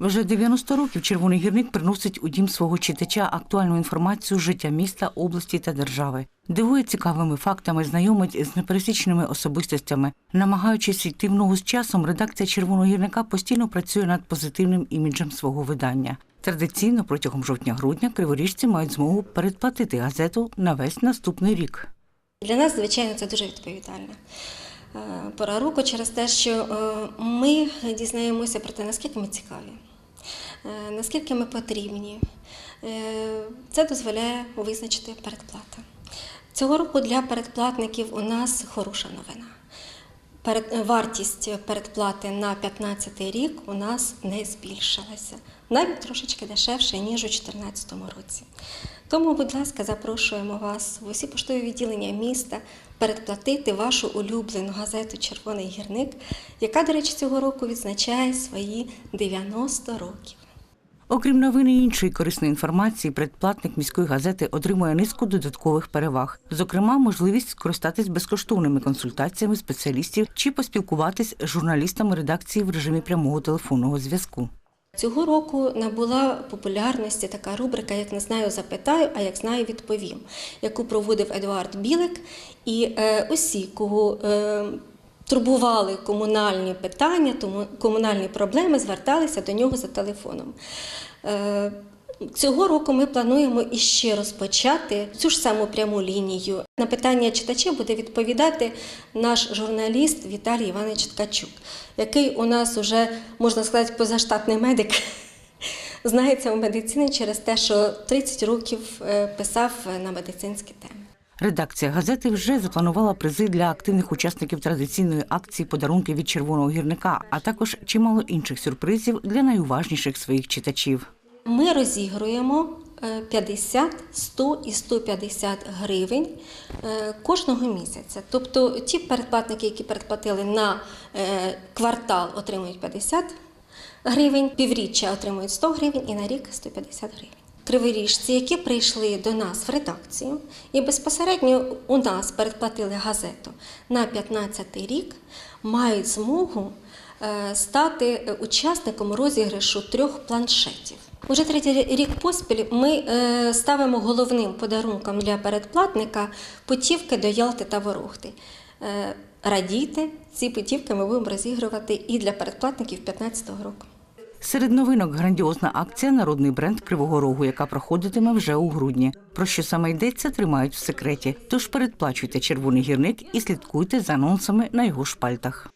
Вже 90 років червоний гірник приносить у дім свого читача актуальну інформацію життя міста, області та держави. Дивує цікавими фактами, знайомить з непересічними особистостями. Намагаючись йти в ногу з часом, редакція червоного гірника постійно працює над позитивним іміджем свого видання. Традиційно протягом жовтня-грудня криворіжці мають змогу передплатити газету на весь наступний рік. Для нас, звичайно, це дуже відповідальна е, пора року через те, що е, ми дізнаємося про те, наскільки ми цікаві, наскільки ми потрібні. Е, Це дозволяє визначити передплата. Цього року для передплатників у нас хороша новина. Перед, вартість передплати на 15 рік у нас не збільшилася, навіть трошечки дешевше, ніж у 2014 році. Тому, будь ласка, запрошуємо вас в усі поштові відділення міста передплатити вашу улюблену газету Червоний гірник, яка, до речі, цього року відзначає свої 90 років. Окрім новин і іншої корисної інформації, предплатник міської газети отримує низку додаткових переваг, зокрема, можливість скористатись безкоштовними консультаціями спеціалістів чи поспілкуватись з журналістами редакції в режимі прямого телефонного зв'язку. Цього року набула популярності така рубрика Як не знаю, запитаю, а як знаю, відповім, яку проводив Едуард Білик. І е, усі, кого е, турбували комунальні питання, тому комунальні проблеми, зверталися до нього за телефоном. Е, Цього року ми плануємо іще розпочати цю ж саму пряму лінію. На питання читачів буде відповідати наш журналіст Віталій Іванович Ткачук, який у нас уже, можна сказати, позаштатний медик. Знається в медицині через те, що 30 років е, писав на медицинські теми. Редакція газети вже запланувала призи для активних учасників традиційної акції подарунки від червоного гірника, а також чимало інших сюрпризів для найуважніших своїх читачів. Ми розігруємо е, 50, 100 і 150 гривень е, кожного місяця. Тобто ті передплатники, які передплатили на е, квартал, отримують 50 гривень, півріччя отримують 100 гривень і на рік 150 гривень. Криворіжці, які прийшли до нас в редакцію і безпосередньо у нас передплатили газету на 15 рік, мають змогу е, стати е, учасником розіграшу трьох планшетів. Уже третій рік поспіль ми е, ставимо головним подарунком для передплатника путівки до Ялти та Ворохти. Е, Радійте, ці путівки ми будемо розігрувати і для передплатників 2015 року. Серед новинок грандіозна акція Народний бренд Кривого Рогу, яка проходитиме вже у грудні. Про що саме йдеться, тримають в секреті. Тож передплачуйте червоний гірник і слідкуйте за анонсами на його шпальтах.